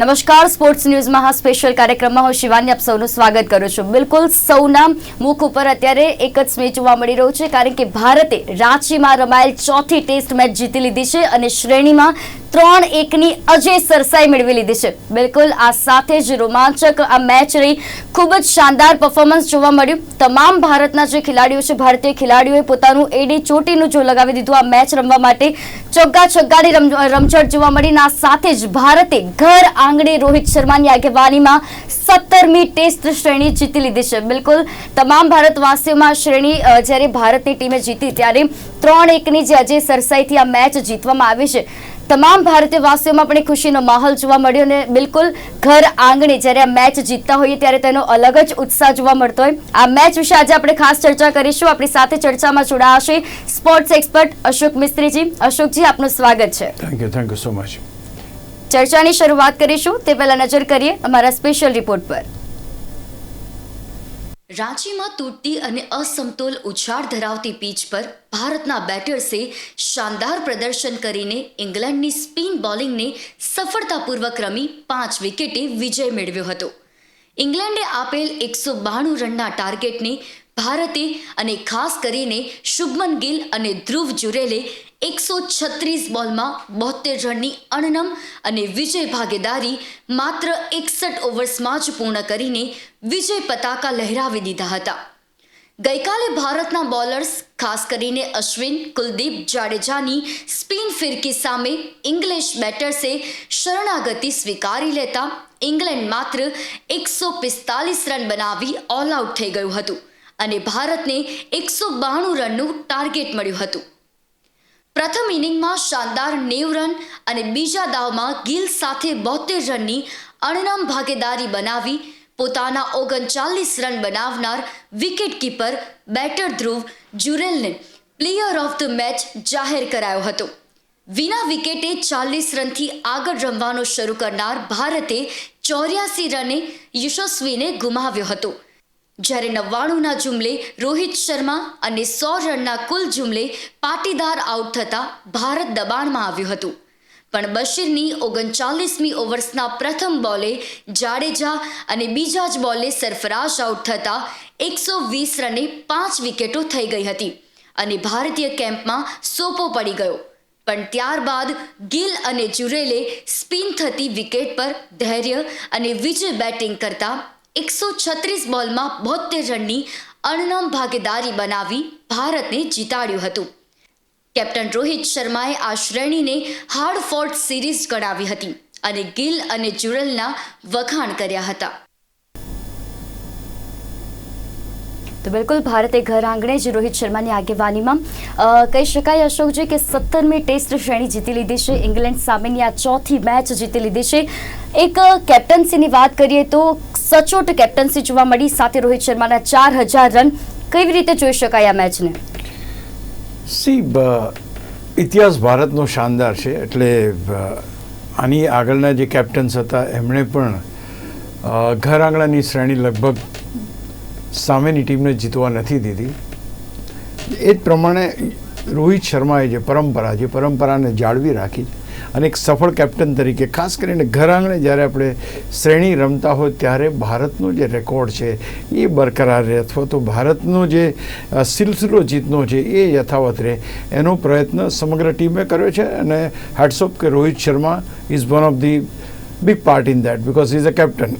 નમસ્કાર, સ્પોર્ટ્સ ન્યૂઝમાં હા સ્પેશિયલ કાર્યક્રમમાં હું શિવાની આપ સૌનું સ્વાગત કરું છું. બિલકુલ સૌના મુખ ઉપર અત્યારે એક જ સ્મેચ જોવા મળી રહ્યું છે, કારણ કે ભારતે રાંચીમાં રમાયેલ ચોથી ટેસ્ટ મેચ જીતી લીધી છે અને શ્રેણીમાં ત્રણ એકની અજય સરસાઈ મેળવી લીધી છે. બિલકુલ આ સાથે જ રોમાંચક આ મેચ રહી. ખૂબ જ શાનદાર પરફોર્મન્સ જોવા મળ્યું. તમામ ભારતના જે ખેલાડીઓ છે, ભારતીય ખેલાડીઓએ પોતાનું એડી ચોટીનું જો લગાવી દીધું, આ મેચ રમવા માટે ચોગ્ગા છગ્ગાની રમ- રમઝટ જોવા મળી અને આ સાથે જ ભારતે ઘર આંગણે રોહિત શર્માની આગેવાનીમાં સત્તરમી ટેસ્ટ શ્રેણી જીતી લીધી છે. બિલકુલ તમામ ભારતવાસીઓમાં શ્રેણી જ્યારે ભારતની ટીમે જીતી ત્યારે ત્રણ એકની જે આજે સરસાઈથી આ મેચ જીતવામાં આવી છે. તમામ ભારતીય વાસીઓમાં પણ ખુશીનો માહોલ જોવા મળ્યો અને બિલકુલ ઘર આંગણે જ્યારે આ મેચ જીતતા હોઈએ ત્યારે તેનો અલગ જ ઉત્સાહ જોવા મળતો હોય. આ મેચ વિશે આજે આપણે ખાસ ચર્ચા કરીશું. આપણી સાથે ચર્ચામાં જોડાશે સ્પોર્ટ્સ એક્સપર્ટ અશોક મિસ્ત્રીજી. અશોકજી, આપનું સ્વાગત છે. Thank you thank you so much ચર્ચાની શરૂઆત કરીશું. તે પહેલા નજર કરીએ અમારા સ્પેશિયલ રિપોર્ટ પર. રાંચીમાં તૂટતી અને અસમતોલ ઉછાળ ધરાવતી પીચ પર ભારતના બેટર્સે શાનદાર પ્રદર્શન કરીને ઇંગ્લેન્ડની સ્પિન બોલિંગને સફળતાપૂર્વક રમી પાંચ વિકેટે વિજય મેળવ્યો હતો. ઇંગ્લેન્ડે આપેલ એકસો બાણું રનના ટાર્ગેટને ભારતે અને ખાસ કરીને શુભમન ગિલ અને ધ્રુવ જુરેલે એકસો છત્રીસ બોલમાં બોતેર રનની અણનમ અને વિજય ભાગીદારી માત્ર એકસઠ ઓવર્સમાં જ પૂર્ણ કરીને વિજય પતાકા લહેરાવી દીધા હતા. ગઈકાલે ભારતના બોલર્સ, ખાસ કરીને અશ્વિન, કુલદીપ જાડેજાની સ્પિન ફિરકી સામે ઇંગ્લિશ બેટર્સે શરણાગતિ સ્વીકારી લેતા ઇંગ્લેન્ડ માત્ર એકસો પિસ્તાલીસ રન બનાવી ઓલ આઉટ થઈ ગયું હતું અને ભારતને એકસો બાણું રનનું ટાર્ગેટ મળ્યું હતું. પ્રથમ ઇનિંગમાં શાનદાર નેવ રન અને બીજા દાવમાં ગિલ સાથે બોતેર રનની અણનમ ભાગીદારી બનાવી પોતાના ઓગણચાલીસ રન બનાવનાર વિકેટકીપર બેટર ધ્રુવ જુરેલને પ્લેયર ઓફ ધ મેચ જાહેર કરાયો હતો. વિના વિકેટે ચાલીસ રનથી આગળ રમવાનો શરૂ કરનાર ભારતે ચોર્યાસી રને યશસ્વીને ગુમાવ્યો હતો. જ્યારે નવ્વાણુંના જુમલે રોહિત શર્મા અને સો રનના કુલ જુમલે પાટીદાર આઉટ થતા ભારત દબાણમાં આવ્યું હતું. પણ બશીરની ઓગણચાલીસમી ઓવર્સના પ્રથમ બોલે જાડેજા અને બીજા જ બોલે સરફરાશ આઉટ થતા એકસો વીસ રને પાંચ વિકેટો થઈ ગઈ હતી અને ભારતીય કેમ્પમાં સોપો પડી ગયો. પણ ત્યારબાદ ગિલ અને જુરેલે સ્પિન થતી વિકેટ પર ધૈર્ય અને વિજય બેટિંગ કરતા એકસો છત્રીસ બોલમાં બોતેર રનની અણનમ ભાગીદારી બનાવી ભારતને જીતાડ્યું હતું. કેપ્ટન રોહિત શર્માએ આ શ્રેણીને હાર્ડ ફોર્ટ સિરીઝ ગણાવી હતી અને ગિલ અને જુરલના વખાણ કર્યા હતા. તો બિલકુલ ભારતે ઘર આંગણે જ રોહિત શર્માની આગેવાનીમાં કહી શકાય અશોકજી કે સત્તરમી ટેસ્ટ શ્રેણી જીતી લીધી છે. ઇંગ્લેન્ડ સામેની આ ચોથી મેચ જીતી લીધી છે. એક કેપ્ટન્સીની વાત કરીએ તો સચોટ કેપ્ટન્સી જોવા મળી, સાથે રોહિત શર્માના ચાર હજાર રન. કેવી રીતે જોઈ શકાય આ મેચને? સી ઇતિહાસ ભારતનો શાનદાર છે. એટલે આની આગળના જે કેપ્ટન્સ હતા, એમણે પણ ઘર આંગણાની શ્રેણી લગભગ સામેની ટીમને જીતવા નથી દીધી. એ જ પ્રમાણે રોહિત શર્માએ જે પરંપરા, જે પરંપરાને જાળવી રાખી અને એક સફળ કેપ્ટન તરીકે, ખાસ કરીને ઘર આંગણે જ્યારે આપણે શ્રેણી રમતા હોય ત્યારે ભારતનો જે રેકોર્ડ છે એ બરકરાર રહે અથવા તો ભારતનો જે સિલસિલો જીતનો છે એ યથાવત રહે, એનો પ્રયત્ન સમગ્ર ટીમે કર્યો છે અને હેડસોપ કે Rohit Sharma is one of the big part in that because is a captain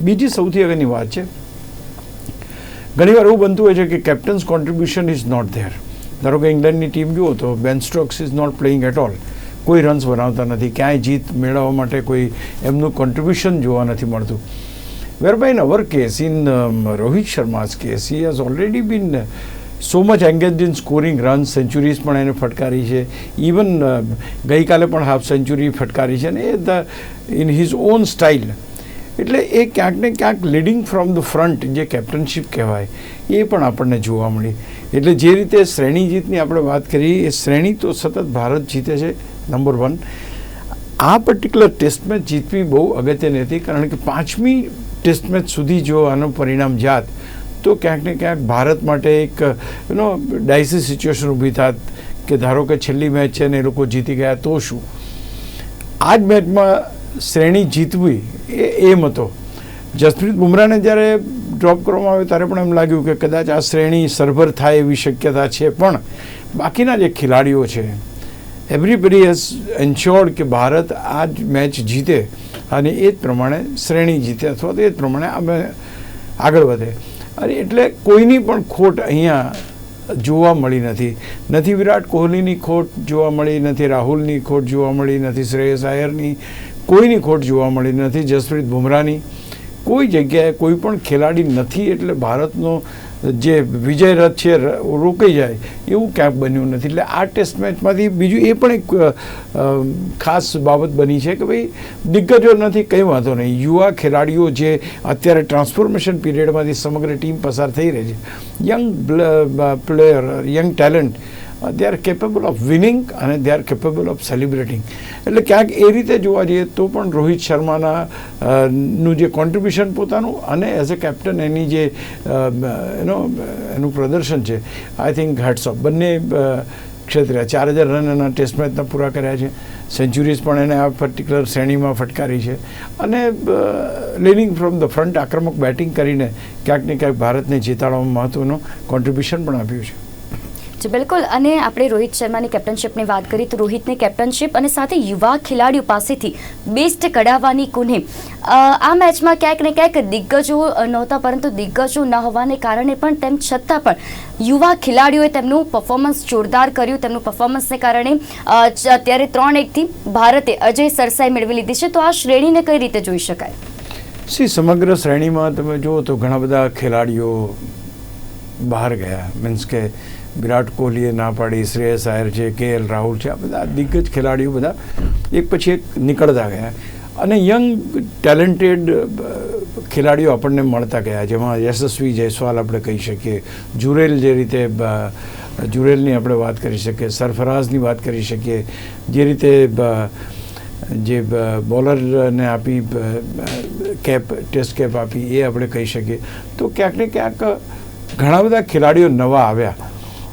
બીજી સૌથી અગત્યની વાત છે ઘણીવાર એવું બનતું હોય છે કે captain's contribution is not there ધારો કે ઇંગ્લેન્ડની ટીમ જુઓ તો Ben Stokes is not playing at all કોઈ રન્સ બનાવતા નથી. ક્યાંય જીત મેળવવા માટે કોઈ એમનું કોન્ટ્રીબ્યુશન જોવા નથી મળતું. Where by in our case in Rohit Sharma's case he has already been so much engage in scoring runs centuries પણ એને ફટકારી છે. ઇવન ગઈકાલે પણ હાફ સેન્ચુરી ફટકારી છે. અને એ the in his own style એટલે એ ક્યાંક ને ક્યાંક લીડિંગ ફ્રોમ ધ ફ્રન્ટ જે કેપ્ટનશીપ કહેવાય, એ પણ આપણને જોવા મળી. એટલે જે રીતે શ્રેણી જીતની આપણે વાત કરી, એ શ્રેણી તો સતત ભારત જીતે છે નંબર વન આ પર્ટિક્યુલર ટેસ્ટ મેચ જીતવી બહુ અગત્યની હતી, કારણ કે પાંચમી ટેસ્ટ મેચ સુધી જો આનું પરિણામ જાત, તો ક્યાંક ને ક્યાંક ભારત માટે એક યુનો ડાયસી સિચ્યુએશન ઊભી થાત કે ધારો કે છેલ્લી મેચ છે ને એ લોકો જીતી ગયા, તો શું? આ જ મેચમાં શ્રેણી જીતવી એ એમ હતો. જસપ્રીત બુમરાહને જ્યારે ડ્રોપ કરવામાં આવ્યો ત્યારે પણ એમ લાગ્યું કે કદાચ આ શ્રેણી સરભર થાય એવી શક્યતા છે, પણ બાકીના જે ખેલાડીઓ છે એવરીબડી હેઝ એન્શ્યોર્ડ કે ભારત આ જ મેચ જીતે અને એ જ પ્રમાણે શ્રેણી જીતે અથવા તો એ જ પ્રમાણે અમે આગળ વધે. અને એટલે કોઈની પણ ખોટ અહીંયા જોવા મળી નથી. નથી વિરાટ કોહલીની ખોટ જોવા મળી, નથી રાહુલની ખોટ જોવા મળી, નથી શ્રેયસ આયરની કોઈની ખોટ જોવા મળી નથી, જસપ્રીત બુમરાહની. કોઈ જગ્યાએ કોઈ પણ ખેલાડી નથી એટલે ભારતનો જે વિજય રથ છે રોકાઈ જાય, એવું ક્યાંક બન્યું નથી. એટલે આ ટેસ્ટ મેચમાંથી બીજું એ પણ એક ખાસ બાબત બની છે કે ભાઈ, દિગ્ગજો નથી, કંઈ વાંધો નહીં. યુવા ખેલાડીઓ જે અત્યારે ટ્રાન્સફોર્મેશન પીરિયડમાંથી સમગ્ર ટીમ પસાર થઈ રહી છે. Young player, young talent they are capable of winning અને they are capable of celebrating એટલે ક્યાંક એ રીતે જોવા જઈએ તો પણ રોહિત શર્માના નું જે કોન્ટ્રીબ્યુશન પોતાનું અને એઝ અ કેપ્ટન એની જે એનો, એનું પ્રદર્શન છે આઈ થિંક હેટ્સ ઓફ બંને ક્ષેત્રે ચાર હજાર રન એના ટેસ્ટ મેચના પૂરા કર્યા છે. સેન્ચુરીઝ પણ એને આ પર્ટિક્યુલર શ્રેણીમાં ફટકારી છે. અને લીડિંગ ફ્રોમ ધ ફ્રન્ટ આક્રમક બેટિંગ કરીને ક્યાંક ને ક્યાંક ભારતને જીતાડવામાં મહત્ત્વનું કોન્ટ્રીબ્યુશન પણ આપ્યું છે. જી, બિલકુલ. અને આપણે રોહિત શર્માની કેપ્ટનશિપની વાત કરીએ તો રોહિતની કેપ્ટનશિપ અને સાથે યુવા ખેલાડીઓ પાસેથી બેસ્ટ કઢાવવાની કુને. આ મેચમાં ક્યાંક ને ક્યાંક દિગ્ગજો નહોતા, પરંતુ દિગ્ગજો ન હોવાને કારણે પણ તેમ છતાં પણ યુવા ખેલાડીઓએ તેમનું પરફોર્મન્સ જોરદાર કર્યું. તેમનું પરફોર્મન્સને કારણે અત્યારે ત્રણ એકથી ભારતે અજય સરસાઈ મેળવી લીધી છે. તો આ શ્રેણીને કઈ રીતે જોઈ શકાય? સી, સમગ્ર શ્રેણીમાં તમે જુઓ તો ઘણા બધા ખેલાડીઓ બહાર ગયા. મીન્સ કે વિરાટ કોહલીએ ના પાડી, શ્રેયસ આયર છે, કે એલ રાહુલ છે, આ બધા દિગ્ગજ ખેલાડીઓ બધા એક પછી એક નીકળતા ગયા. અને યંગ ટેલેન્ટેડ ખેલાડીઓ આપણને મળતા ગયા, જેમાં યશસ્વી જયસ્વાલ આપણે કહી શકીએ, જુરેલ જે રીતે જુરેલની આપણે વાત કરી શકીએ, સરફરાઝની વાત કરી શકીએ, જે રીતે જે બોલરને આપી કેપ, ટેસ્ટ કેપ આપી, એ આપણે કહી શકીએ. તો ક્યાંક ને ક્યાંક ઘણા બધા ખેલાડીઓ નવા આવ્યા.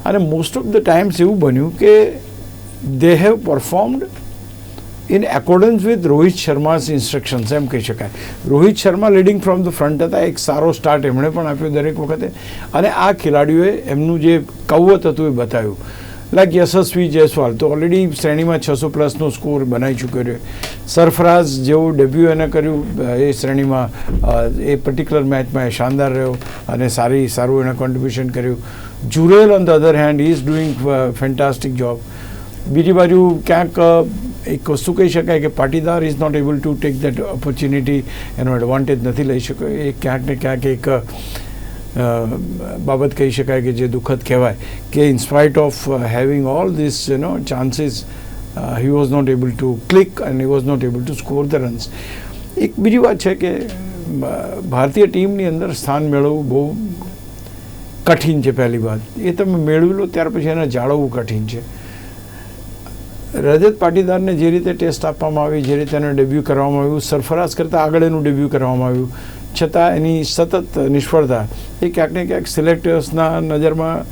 અને મોસ્ટ ઓફ ધ ટાઈમ્સ એવું બન્યું કે they have performed in accordance with Rohit Sharma's instructions એમ કહી શકાય. Rohit Sharma leading from the front હતા, એક સારો સ્ટાર્ટ એમણે પણ આપ્યો દરેક વખતે. અને આ ખેલાડીઓએ એમનું જે કવત હતું એ બતાવ્યું. લાઈક યશસ્વી જયસ્વાલ. તો ઓલરેડી શ્રેણીમાં છસો પ્લસનો સ્કોર બનાવી ચૂક્યો છે. સરફરાઝ જેવું ડેબ્યુ એને કર્યું. એ શ્રેણીમાં એ પર્ટિક્યુલર મેચમાં એ શાનદાર રહ્યો અને સારી, સારું એને કોન્ટ્રીબ્યુશન કર્યું. Jurel on the other hand is doing fantastic job બીજી બાજુ ક્યાંક એક વસ્તુ કહી શકાય કે Patidar is not able to take that opportunity એનો એડવાન્ટેજ નથી લઈ શક્યો. એ ક્યાંક ને ક્યાંક એક બાબત કહી શકાય કે જે દુઃખદ કહેવાય કે in spite of having all this you know chances he was not able to click and he was not able to score the runs એક બીજી વાત છે કે ભારતીય ટીમની અંદર સ્થાન મેળવવું બહુ કઠિન છે પહેલી વાત. એ તમે મેળવી લો, ત્યાર પછી એને જાળવવું કઠિન છે. રજત પાટીદારને જે રીતે ટેસ્ટ આપવામાં આવી, જે રીતે એને ડેબ્યુ કરવામાં આવ્યું, સરફરાઝ કરતાં આગળ એનું ડેબ્યુ કરવામાં આવ્યું છતાં એની સતત નિષ્ફળતા, એ ક્યાંક ને ક્યાંક સિલેક્ટર્સના નજરમાં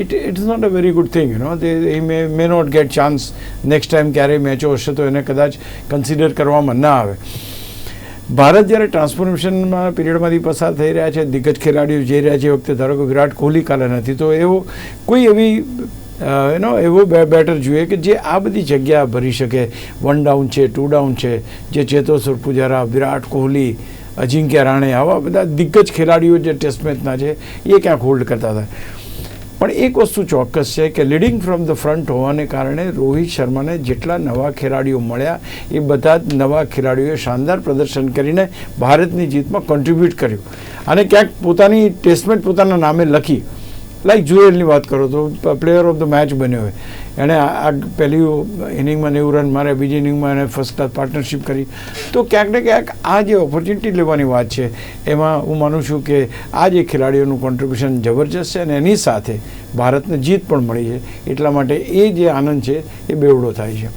it it is not a very good thing you know તે may may not get chance next time ક્યારેય મેચો હશે તો એને કદાચ કન્સિડર કરવામાં ના આવે. ભારત જ્યારે ટ્રાન્સફોર્મેશનમાં પીરિયડમાંથી પસાર થઈ રહ્યા છે, દિગ્ગજ ખેલાડીઓ જઈ રહ્યા છે એ વખતે ધારો કે વિરાટ કોહલી કાલે નથી, તો એવો કોઈ એવી એનો એવો બેટર જોઈએ કે જે આ બધી જગ્યા ભરી શકે. વન ડાઉન છે ટુ ડાઉન છે, જે ચેતોસર પુજારા, વિરાટ કોહલી અજિંક્ય રાણે આવા બધા દિગ્ગજ ખેલાડીઓ જે ટેસ્ટ મેચના છે, એ ક્યાંક હોલ્ડ કરતા હતા. પણ એક વસ્તુ ચોક્કસ છે કે લીડિંગ ફ્રોમ ધ ફ્રન્ટ હોવાને કારણે રોહિત શર્માને જેટલા નવા ખેલાડીઓ મળ્યા, એ બધા જ નવા ખેલાડીઓએ શાનદાર પ્રદર્શન કરીને ભારતની જીતમાં કોન્ટ્રીબ્યુટ કર્યું. અને ક્યાંક પોતાની ટેસ્ટ મેચ પોતાના નામે લખી લાઈક જુએલની વાત કરો તો પ્લેયર ઓફ ધ મેચ બન્યો હોય. એણે આ પહેલી ઇનિંગમાં નેવું રન મારે બીજી ઇનિંગમાં એને ફર્સ્ટ ક્લાસ પાર્ટનરશિપ કરી. તો ક્યાંક ને ક્યાંક આ જે ઓપોર્ચ્યુનિટી લેવાની વાત છે, એમાં હું માનું છું કે આ જે ખેલાડીઓનું કોન્ટ્રીબ્યુશન જબરજસ્ત છે અને એની સાથે ભારતને જીત પણ મળી છે. એટલા માટે એ જે આનંદ છે, એ બેવડો થાય છે.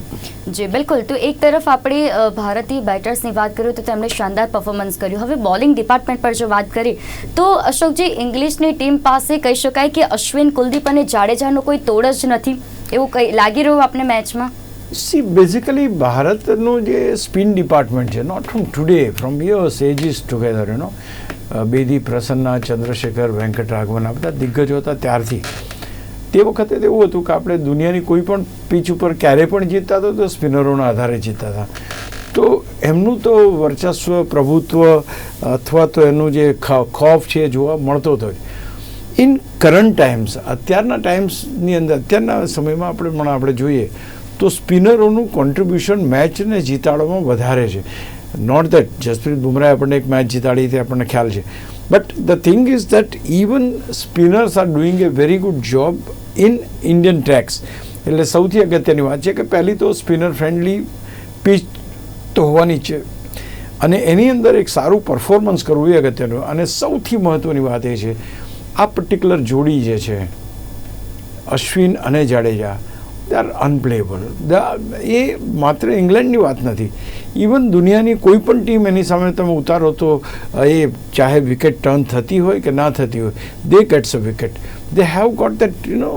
જી, બિલકુલ. તો એક તરફ આપણે ભારતીય બેટર્સની વાત કરીએ તો તેમણે શાનદાર પરફોર્મન્સ કર્યું. હવે બોલિંગ ડિપાર્ટમેન્ટ પર જો વાત કરીએ તો અશોકજી ઇંગ્લિશની ટીમ પાસે કહી શકાય કે અશ્વિન કુલદીપ અને જાડેજાનો કોઈ તોડ જ નથી. એવું કઈ લાગી રહ્યું આપને મેચમાં સી બેઝિકલી ભારતનું જે સ્પિન ડિપાર્ટમેન્ટ છે not from today from years ages together you know Bedi Prasanna, Chandrasekhar Venkat Raghavan આ બધા દિગ્ગજો હતા ત્યારથી. તે વખતે તો એવું હતું કે આપણે દુનિયાની કોઈ પણ પીચ ઉપર ક્યારે પણ જીતતા હતા, તો સ્પિનરોના આધારે જીતતા હતા. તો એમનું તો વર્ચસ્વ, પ્રભુત્વ, અથવા તો એનું જે ખ- ખોફ છે, જોવા મળતો હતો ઇન કરંટ ટાઈમ્સ અત્યારના ટાઈમ્સની અંદર, અત્યારના સમયમાં આપણે પણ આપણે જોઈએ, તો સ્પિનરોનું કોન્ટ્રીબ્યુશન મેચને જીતાડવામાં વધારે છે. નોટ દેટ જસપ્રીત બુમરાહે આપણને એક મેચ જીતાડી તે આપણને ખ્યાલ છે. But the thing is that even spinners are doing a very good job in Indian tracks એટલે સૌથી અગત્યની વાત છે કે પહેલી તો સ્પિનર ફ્રેન્ડલી પીચ તો હોવાની છે. અને એની અંદર એક સારું પરફોર્મન્સ કરવું એ અગત્યનું. અને સૌથી મહત્ત્વની વાત એ છે આ પર્ટિક્યુલર જોડી જે છે, અશ્વિન અને જાડેજા દે આર અનપ્લેએબલ એ માત્ર ઇંગ્લેન્ડની વાત નથી. ઇવન દુનિયાની કોઈ પણ ટીમ એની સામે તમે ઉતારો તો એ ચાહે વિકેટ ટર્ન થતી હોય કે ના થતી હોય they gets a wicket they have got that you know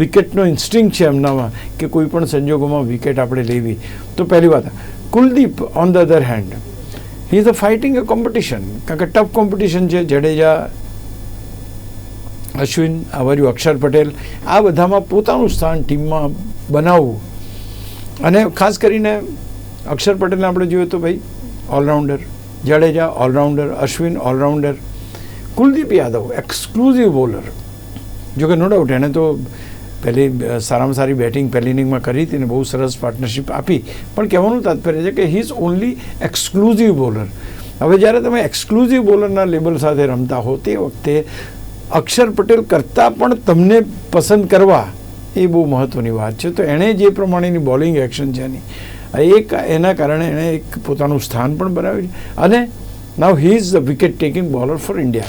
વિકેટનો instinct છે એમનામાં કે કોઈ પણ સંજોગોમાં વિકેટ આપણે લેવી. તો પહેલી વાત, Kuldeep on the other hand he is a fighting a competition કારણ કે ટફ કોમ્પિટિશન છે, જડેજા અશ્વિન, આવર્યું અક્ષર પટેલ, આ બધામાં પોતાનું સ્થાન ટીમમાં બનાવવું. અને ખાસ કરીને અક્ષર પટેલને આપણે જોઈએ તો ભાઈ all rounder Jadeja all rounder Ashwin all rounder Kuldeep Yadav exclusive bowler જો કે નો ડાઉટ એણે તો પહેલી સારામાં સારી બેટિંગ પહેલી ઇનિંગમાં કરી હતી ને બહુ સરસ પાર્ટનરશિપ આપી. પણ કહેવાનું તાત્પર્ય છે કે he is only exclusive bowler હવે જ્યારે તમે એક્સક્લુઝિવ બોલરના લેબલ સાથે રમતા હો, તે વખતે અક્ષર પટેલ કરતાં પણ તમને પસંદ કરવા એ બહુ મહત્ત્વની વાત છે. તો એણે જે પ્રમાણેની બોલિંગ એક્શન છે એની એક એના કારણે એણે એક પોતાનું સ્થાન પણ બનાવ્યું છે. અને now he is the wicket taking bowler for India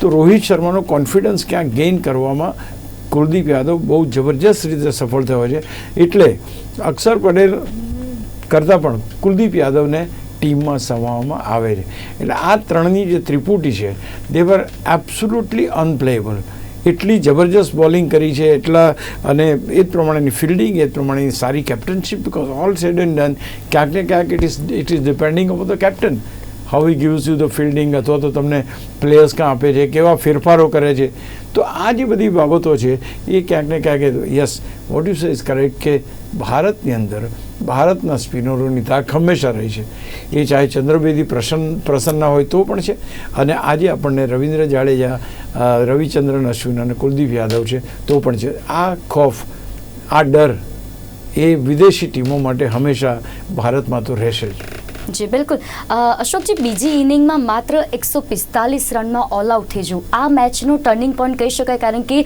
તો રોહિત શર્માનો કોન્ફિડન્સ ક્યાંક ગેઇન કરવામાં કુલદીપ યાદવ બહુ જબરજસ્ત રીતે સફળ થયો છે. એટલે અક્ષર પટેલ કરતાં પણ કુલદીપ યાદવને ટીમમાં સમાવવામાં આવે છે. એટલે આ ત્રણની જે ત્રિપુટી છે દે વર એબ્સોલ્યુટલી અનપ્લેએબલ એટલી જબરજસ્ત બોલિંગ કરી છે, એટલા, અને એ પ્રમાણેની ફિલ્ડિંગ એ પ્રમાણેની સારી captainship because all said and done ક્યાંક ને ક્યાંક it is it is depending of the captain how he gives you the fielding અથવા તો તમને પ્લેયર્સ કાં આપે છે, કેવા ફેરફારો કરે છે. તો આ જે બધી બાબતો છે, એ ક્યાંક ને ક્યાંક yes what you say is correct કે ભારતની અંદર ભારતના સ્પિનરોની તાક હંમેશા રહી છે. એ ચાહે ચંદ્રબેદી પ્રસન્ન પ્રસન્ન હોય તો પણ છે. અને આજે આપણને રવિન્દ્ર જાડેજા રવિચંદ્રન અશ્વિન અને કુલદીપ યાદવ છે તો પણ છે. આ ખોફ, આ ડર એ વિદેશી ટીમો માટે હંમેશા ભારતમાં તો રહેશે જ. જી, બિલકુલ. અશોકજી, બીજી ઇનિંગમાં માત્ર એકસો પિસ્તાલીસ રનમાં ઓલ આઉટ થઈ જવું. આ મેચનું ટર્નિંગ પોઈન્ટ કહી શકાય કારણ કે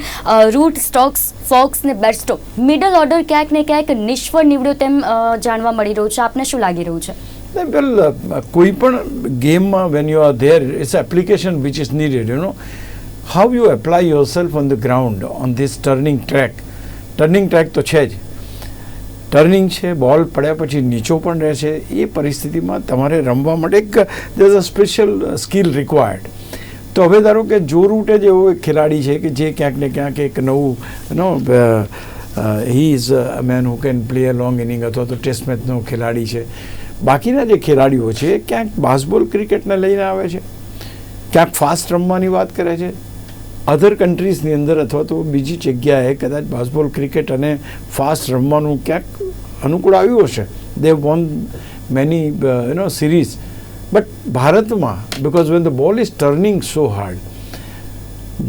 રૂટ સ્ટોક્સ ફોક્સ ને બેરસ્ટો મિડલ ઓર્ડર ક્યાંક ને ક્યાંક નિષ્ફળ નીવડ્યો તેમ જાણવા મળી રહ્યું છે. આપને શું લાગી રહ્યું છે? વેલ કોઈ પણ ગેમમાં when you are there it's application which is needed you know how you apply yourself on the ground on this turning track turning track તો છે જ. ટર્નિંગ છે બોલ પડ્યા પછી નીચો પણ રહે છે. એ પરિસ્થિતિમાં તમારે રમવા માટે એક દર અ સ્પેશિયલ સ્કિલ રિક્વાયર્ડ તો હવે ધારો કે જો રૂટે જ એવો એક ખેલાડી છે કે જે ક્યાંક ને ક્યાંક એક નવું no he is a man who can play a long inning અથવા તો ટેસ્ટ મેચનો ખેલાડી છે. બાકીના જે ખેલાડીઓ છે ક્યાંક બાસ્બોલ ક્રિકેટને લઈને આવે છે. ક્યાંક ફાસ્ટ રમવાની વાત કરે છે. અધર કન્ટ્રીઝની અંદર અથવા તો બીજી જગ્યાએ કદાચ બાસ્બોલ ક્રિકેટ અને ફાસ્ટ રમવાનું ક્યાંક અનુકૂળ આવ્યું હશે. They won many you know series but ભારતમાં because when the ball is turning so hard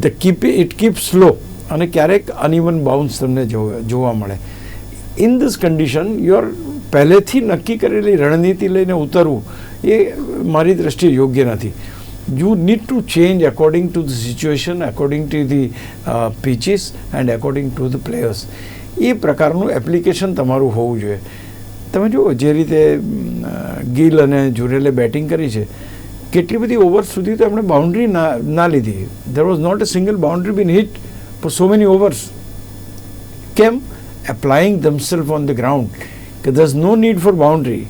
the keep it keep slow અને ક્યારેક અનઇવન બાઉન્સ તમને જોવા મળે. ઇન ધીસ કન્ડિશન યોર પહેલેથી નક્કી કરેલી રણનીતિ લઈને ઉતરવું એ મારી દ્રષ્ટિએ યોગ્ય નથી. You need to change according to the according to the the pitches and according to the players એ પ્રકારનું એપ્લિકેશન તમારું હોવું જોઈએ. તમે જુઓ, જે રીતે ગિલ અને જુરેલે બેટિંગ કરી છે, કેટલી બધી ઓવર સુધી તો એમણે બાઉન્ડ્રી ના ના લીધી. There was not a single boundary been hit for so many overs કેમ applying themselves on the ground કે દસ નો નીડ ફોર બાઉન્ડ્રી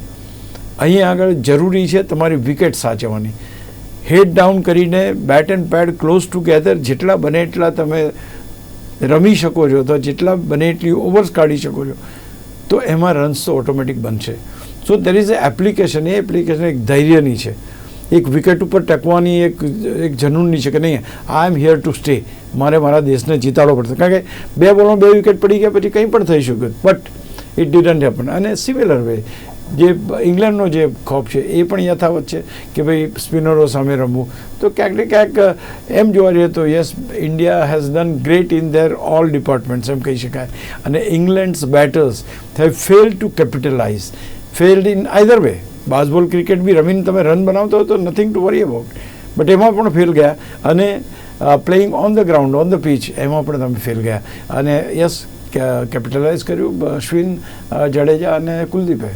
અહીં આગળ જરૂરી છે તમારી વિકેટ સાચવવાની. હેડ ડાઉન કરીને bat and pad close together જેટલા બને એટલા તમે રમી શકો છો તો જેટલા બને એટલી ઓવર્સ કાઢી શકો છો. તો એમાં રન્સ તો ઓટોમેટિક બનશે. So there is a application a application એક ધૈર્યની છે. એક વિકેટ ઉપર ટકવાની એક એક જનૂનની છે કે નહીં I am here to stay મારે મારા દેશને જીતાડવો પડશે. કારણ કે બે બોલમાં બે વિકેટ પડી ગયા, પછી કંઈ પણ થઈ શક્યું બટ ઇટ ડિડન્ટ હેપન અને સિમિલર વે જે ઇંગ્લેન્ડનો જે ખોફ છે, એ પણ યથાવત છે કે ભાઈ સ્પિનરો સામે રમવું. તો ક્યાંક ને ક્યાંક એમ જોવા જઈએ તો yes, India has done great in their all departments એમ કહી શકાય. અને England's batters have fail to capitalise failed in either way Bazball cricket બી રમીને તમે રન બનાવતો તો nothing to worry about but એમાં પણ ફેલ ગયા. અને playing on the ground on the pitch એમાં પણ તમે ફેલ ગયા. અને યસ કેપિટલાઇઝ કર્યું અશ્વિન જાડેજા અને કુલદીપે.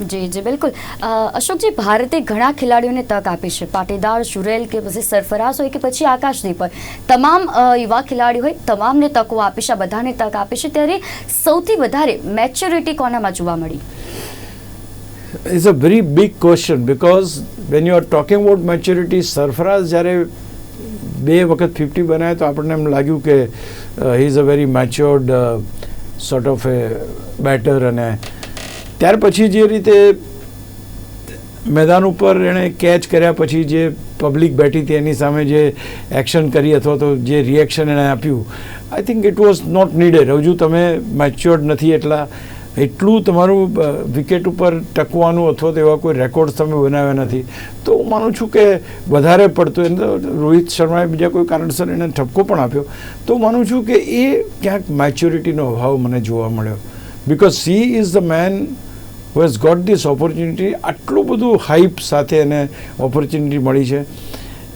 જી જી, બિલકુલ. અશોકજી, ભારતે ઘણા ખેલાડીઓને તક આપી છે. પાટીદાર જુરેલ કે પછી સરફરાઝ હોય કે પછી આકાશદીપ હોય. તમામ યુવા ખેલાડી હોય, તમામને તકો આપી છે બધાને તક આપી છે. ત્યારે સૌથી વધારે મેચ્યોરિટી કોનામાં જોવા મળી? Is a very big question because when you are talking about maturity Sarfaraz જ્યારે બે વખત ફિફ્ટી બનાવે તો આપણને એમ લાગ્યું કે he is a very matured sort of a batter અને ત્યાર પછી જે રીતે મેદાન ઉપર એણે કેચ કર્યા પછી જે પબ્લિક બેઠી હતી, એની સામે જે એક્શન કરી અથવા તો જે રિએક્શન એણે આપ્યું I think it was not needed હજુ તમે મેચ્યોર્ડ નથી એટલા. એટલું તમારું વિકેટ ઉપર ટકવાનું અથવા તો એવા કોઈ રેકોર્ડ્સ તમે બનાવ્યા નથી. તો હું માનું છું કે વધારે પડતું એને તો રોહિત શર્માએ બીજા કોઈ કારણસર એને ઠપકો પણ આપ્યો. તો માનું છું કે એ ક્યાંક મેચ્યોરિટીનો અભાવ મને જોવા મળ્યો. Because she is the man who has got this opportunity આટલું બધું હાઈપ સાથે એને ઓપોર્ચ્યુનિટી મળી છે.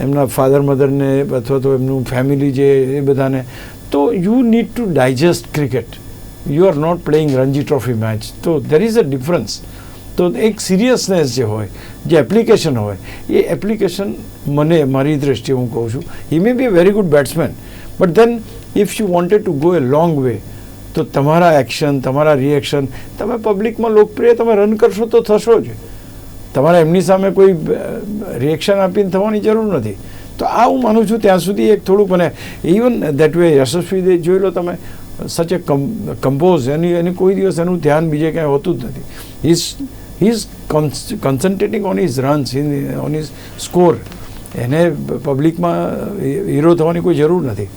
એમના ફાધર મધરને અથવા તો એમનું ફેમિલી જે, એ બધાને. તો you need to digest cricket you are not playing Ranji Trophy match તો દેર ઇઝ અ ડિફરન્સ તો એક સિરિયસનેસ જે હોય, જે એપ્લિકેશન હોય, એ એપ્લિકેશન મને મારી દ્રષ્ટિએ હું કહું છું. He may be a very good batsman but then if you wanted to go a long way તો તમારા એક્શન તમારા રિએક્શન તમે પબ્લિકમાં લોકપ્રિય, તમે રન કરશો તો થશો જ. તમારે એમની સામે કોઈ રિએક્શન આપીને થવાની જરૂર નથી. તો આ હું માનું છું ત્યાં સુધી એક થોડુંક મને ઇવન દેટ વે યશસ્વી જોઈ લો તમે સચ એ કમ્પોઝ એની એની કોઈ દિવસ એનું ધ્યાન બીજે ક્યાંય હોતું જ નથી. Is he is concentrating on is runs on is score એને પબ્લિકમાં હીરો થવાની કોઈ જરૂર નથી.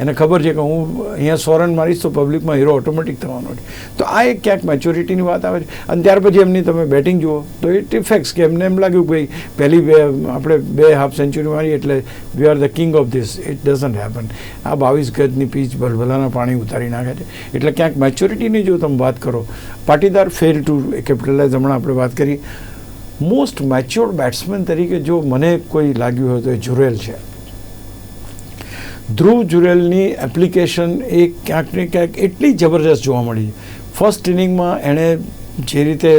એને ખબર છે કે હું અહીંયા સો મારીશ તો પબ્લિકમાં હીરો ઓટોમેટિક થવાનો છે. તો આ એક ક્યાંક મેચ્યોરિટીની વાત આવે છે. અને ત્યાર પછી એમની તમે બેટિંગ જુઓ, તો ઇટ ઇફેક્ટ્સ કે એમને એમ લાગ્યું કે ભાઈ, પહેલી બે, આપણે બે હાફ સેન્ચુરી મારી એટલે we are the king of this it doesn't happen આ બાવીસ ગજની પીચ ભલભલાના પાણી ઉતારી નાખે છે. એટલે ક્યાંક મેચ્યોરિટીની જો તમે વાત કરો, પાટીદાર ફેર ટુ કેપિટલાઇઝ હમણાં આપણે વાત કરી મોસ્ટ મેચ્યોર બેટ્સમેન તરીકે જો મને કોઈ લાગ્યું હોય તો એ જુરેલ છે. ધ્રુવ જુરેલની એપ્લિકેશન એ ક્યાંક ને ક્યાંક એટલી જબરજસ્ત જોવા મળી. ફર્સ્ટ ઇનિંગમાં એણે જે રીતે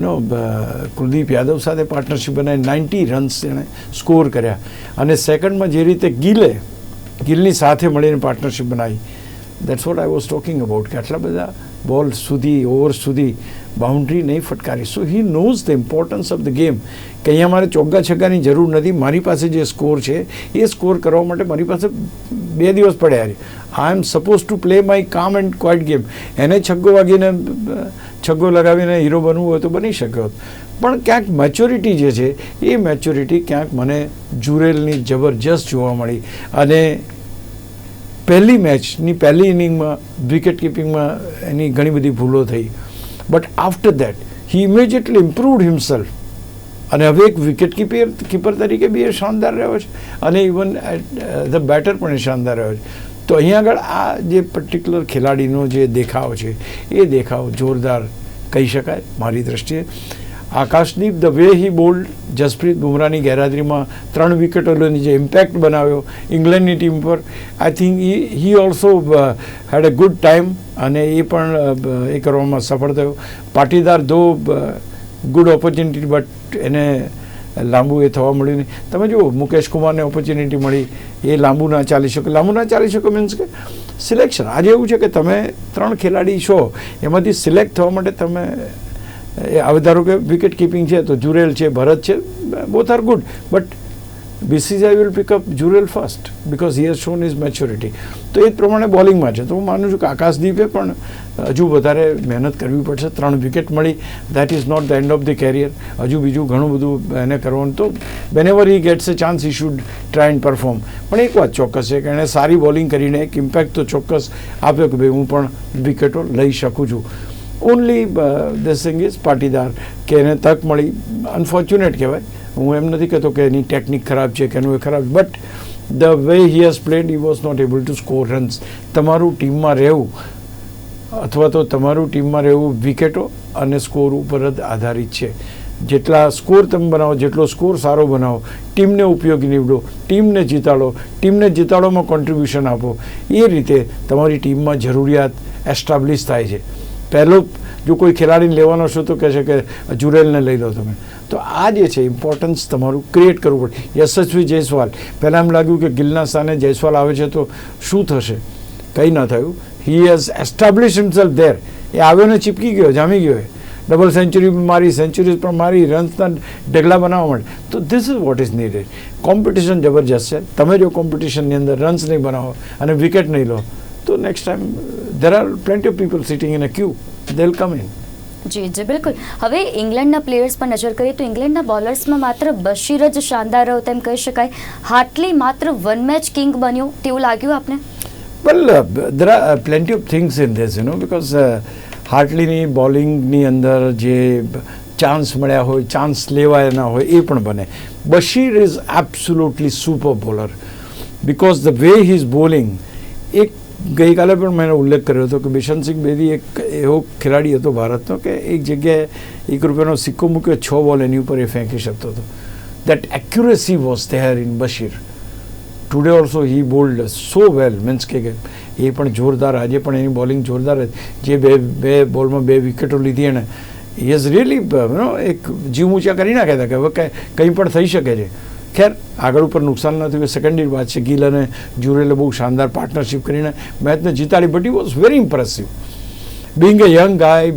નો કુલદીપ યાદવ સાથે પાર્ટનરશિપ બનાવી નાઇન્ટી રન્સ એણે સ્કોર કર્યા. અને સેકન્ડમાં જે રીતે ગિલે, ગિલની સાથે મળીને પાર્ટનરશિપ બનાવી that's what I was talking about કે આટલા બધા બોલ સુધી ઓવર સુધી બાઉન્ડ્રી નહીં ફટકારી so he knows the importance of the game કે અહીંયા મારે ચોગ્ગા છગ્ગાની જરૂર નથી મારી પાસે જે સ્કોર છે એ સ્કોર કરવા માટે મારી પાસે બે દિવસ પડ્યા છે I am suppose to play my કામ એન્ડ ક્વાઇટ ગેમ એને છગ્ગો વાગીને છગ્ગો લગાવીને હીરો બનવું હોય તો બની શક્યો પણ ક્યાંક મેચ્યોરિટી જે છે એ મેચ્યોરિટી ક્યાંક મને જુરેલની જબરજસ્ત જોવા મળી અને પહેલી મેચની પહેલી ઇનિંગમાં, વિકેટ કીપિંગમાં એની ઘણી બધી ભૂલો થઈ. But after that he immediately improved himself અને હવે એક વિકેટ કીપર કીપર તરીકે બી એ શાનદાર રહ્યો છે. અને ઇવન ધ બેટર પણ એ શાનદાર રહ્યો છે. તો અહીંયા આગળ આ જે પર્ટિક્યુલર ખેલાડીનો જે દેખાવ છે, એ દેખાવ જોરદાર કહી શકાય, મારી દ્રષ્ટિએ. Akashdeep the way he bowled Jasprit બુમરાહની ગેરહાજરીમાં ત્રણ વિકેટોની જે ઇમ્પેક્ટ બનાવ્યો ઇંગ્લેન્ડની ટીમ પર. I think he he also had a good time અને એ પણ એ કરવામાં સફળ થયો. પાટીદાર ધો ગુડ ઓપોર્ચ્યુનિટી બટ એને લાંબુ એ થવા મળ્યું નહીં. તમે જુઓ, મુકેશ કુમારને ઓપોર્ચ્યુનિટી મળી. એ લાંબુ ના ચાલી શકે. લાંબુ ના ચાલી શકે મીન્સ કે સિલેક્શન આજે એવું છે કે તમે ત્રણ ખેલાડી છો, એમાંથી સિલેક્ટ થવા માટે તમે એ હવે ધારો કે વિકેટ કીપિંગ છે તો જુરેલ છે, ભરત છે both are good but BCCI will pick up Jurel first because he has shown is maturity તો એ જ પ્રમાણે બોલિંગમાં છે. તો હું માનું છું કે આકાશદીપે પણ હજુ વધારે મહેનત કરવી પડશે. ત્રણ વિકેટ મળી. That is not the end of the career હજુ બીજું ઘણું બધું એને કરવાનું. તો whenever he gets a chance he should try and perform પણ એક વાત ચોક્કસ છે કે એણે સારી બોલિંગ કરીને એક ઇમ્પેક્ટ તો ચોક્કસ આપ્યો કે ભાઈ હું પણ વિકેટો લઈ શકું છું. Only the thing is Patidar. કે એને તક મળી. અનફોર્ચ્યુનેટ કહેવાય. હું એમ નથી કહેતો કે એની ટેકનિક ખરાબ છે કે એનું એ ખરાબ but the way he has played he was not able to score runs તમારું ટીમમાં રહેવું, અથવા તો તમારું ટીમમાં રહેવું વિકેટો અને સ્કોર ઉપર જ આધારિત છે. જેટલા સ્કોર તમે બનાવો, જેટલો સ્કોર સારો બનાવો, ટીમને ઉપયોગી નીવડો, ટીમને જીતાડો, ટીમને જીતાડોમાં કોન્ટ્રીબ્યુશન આપો. એ રીતે તમારી ટીમમાં જરૂરિયાત એસ્ટાબ્લિશ થાય છે. પહેલો જો કોઈ ખેલાડીને લેવાનો છો તો કહે છે કે જુરેલને લઈ લો તમે. તો આ જે છે ઇમ્પોર્ટન્સ તમારું ક્રિએટ કરવું પડે. યશસ્વી જયસ્વાલ. પહેલાં એમ લાગ્યું કે ગિલના સ્થાને જયસ્વાલ આવે છે તો શું થશે? કંઈ ન થયું. He has establish himself there એ આવ્યો ને ચીપકી ગયો, જામી ગયો એ. ડબલ સેન્ચુરી મારી સેન્ચુરીઝ પણ મારી રન્સના ઢગલા બનાવવા માટે. તો this is what is needed competition જબરજસ્ત છે. તમે જો કોમ્પિટિશનની અંદર રન્સ નહીં બનાવો અને વિકેટ નહીં લો, તો next time there are plenty of people sitting in a queue They'll come in જી જી બિલકુલ. હવે ઇંગ્લેન્ડના પ્લેયર્સ પર નજર કરીએ તો ઇંગ્લેન્ડના બોલર્સમાં માત્ર બશીર જ શાનદાર રહ્યો તેમ કહી શકાય. હાટલી માત્ર વન મેચ કિંગ બન્યો તેવું લાગ્યું આપને? Well there are plenty of things in this you know because હાર્ટલીની બોલિંગની અંદર જે ચાન્સ મળ્યા હોય ચાન્સ લેવાના હોય એ પણ બને. Bashir is absolutely super bowler because the way he is bowling એક ગઈકાલે પણ મેં ઉલ્લેખ કર્યો હતો કે બિશનસિંહ બેદી એક એવો ખેલાડી હતો ભારતનો કે એક જગ્યાએ એક રૂપિયાનો સિક્કો મૂક્યો, છ બોલ એની ઉપર એ ફેંકી શકતો હતો. That accuracy was there in Bashir today also he bowled so well means કે એ પણ જોરદાર, આજે પણ એની બોલિંગ જોરદાર જે બે બે બોલમાં બે વિકેટો લીધી એણે ઇઝ રિયલી એક જીવ ઊંચા કરી નાખ્યા હતા કે હવે કંઈ પણ થઈ શકે છે. ખેર, આગળ ઉપર નુકસાન ન થયું. સેકન્ડરી વાત છે, ગિલ અને જુરેલે બહુ શાનદાર પાર્ટનરશિપ કરીને મેચને જીતાડી but he was very impressive being a young guy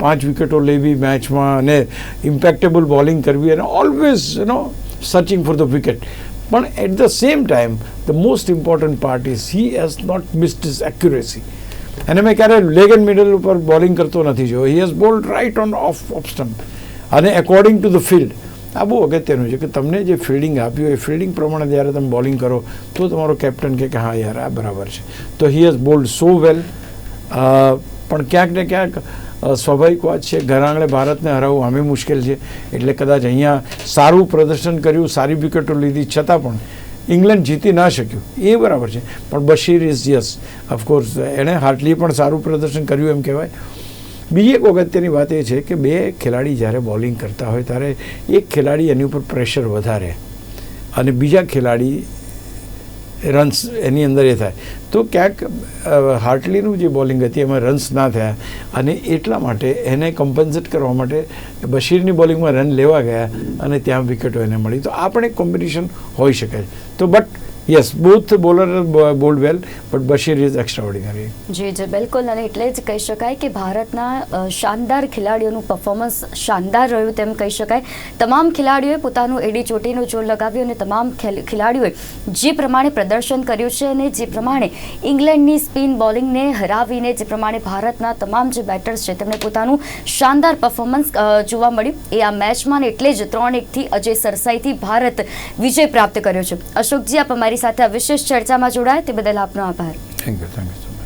પાંચ વિકેટો લેવી મેચમાં અને ઇમ્પેક્ટેબલ બોલિંગ કરવી અને always you know searching for the wicket પણ at the same time the most important part is he has not missed is accuracy અને મેં ક્યારે લેગ એન્ડ મિડલ ઉપર બોલિંગ કરતો નથી જોયો. He has bowled right on off off stump અને according to the field આ બહુ અગત્યનું છે કે તમને જે ફિલ્ડિંગ આપ્યું એ ફિલ્ડિંગ પ્રમાણે જ્યારે તમે બોલિંગ કરો, તો તમારો કેપ્ટન કહે કે હા યાર, આ બરાબર છે. તો હી હેઝ બોલ્ડ સો વેલ પણ ક્યાંક ને ક્યાંક સ્વાભાવિક વાત છે, ઘર આંગણે ભારતને હરાવવું આમે મુશ્કેલ છે. એટલે કદાચ અહીંયા સારું પ્રદર્શન કર્યું, સારી વિકેટો લીધી, છતાં પણ ઇંગ્લેન્ડ જીતી ના શક્યું. એ બરાબર છે. પણ બશીર ઇઝ યસ ઓફકોર્સ એણે હાર્ટલીએ પણ સારું પ્રદર્શન કર્યું એમ કહેવાય. બીજી એક અગત્યની વાત એ છે કે બે ખેલાડી જ્યારે બોલિંગ કરતા હોય ત્યારે એક ખેલાડી એની ઉપર પ્રેશર વધારે અને બીજા ખેલાડી રન્સ એની અંદર એ થાય. તો ક્યાંક હાર્ટલીનું જે બોલિંગ હતી એમાં રન્સ ના થયા અને એટલા માટે એને કમ્પન્સેટ કરવા માટે બશીરની બોલિંગમાં રન લેવા ગયા અને ત્યાં વિકેટો એને મળી. તો આ પણ એક કોમ્પિટિશન હોઈ શકે છે. તો but yes both bowler bowled well but Bashir is extraordinary જી જી, બિલકુલ. અને એટલે જ કહી શકાય કે ભારતના શાનદાર ખેલાડીઓનું પરફોર્મન્સ શાનદાર રહ્યું તેમ કહી શકાય. તમામ ખેલાડીઓએ પોતાનું એડી ચોટીનું જોર લગાવ્યું અને તમામ ખેલાડીઓએ જે પ્રમાણે પ્રદર્શન કર્યું છે અને જે પ્રમાણે ઇંગ્લેન્ડની સ્પિન બોલિંગને હરાવીને, જે પ્રમાણે ભારતના તમામ જે બેટર્સ છે તેમણે પોતાનું શાનદાર પરફોર્મન્સ જોવા મળ્યું. એ આ મેચમાં એટલે જ ત્રણ એકથી અજય સરસાઈથી ભારત વિજય પ્રાપ્ત કર્યો છે. અશોકજી, આપ અમારી સાથે આ વિશેષ ચર્ચામાં જોડાયા તે બદલ આપનો આભાર. Thank you thank you so much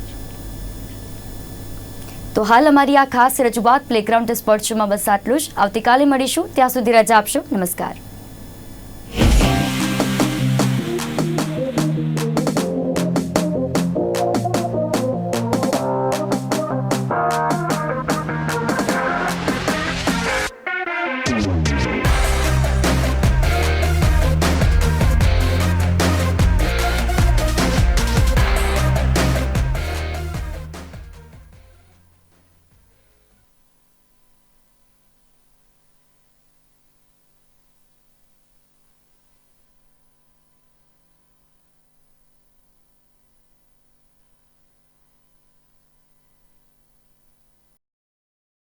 તો હાલ અમારી આ ખાસ રજૂઆત પ્લેગ્રાઉન્ડ સ્પોર્ટ શોમાં બસ આટલું જ. આવતીકાલે મળીશું. ત્યાં સુધી રજા આપશો. નમસ્કાર.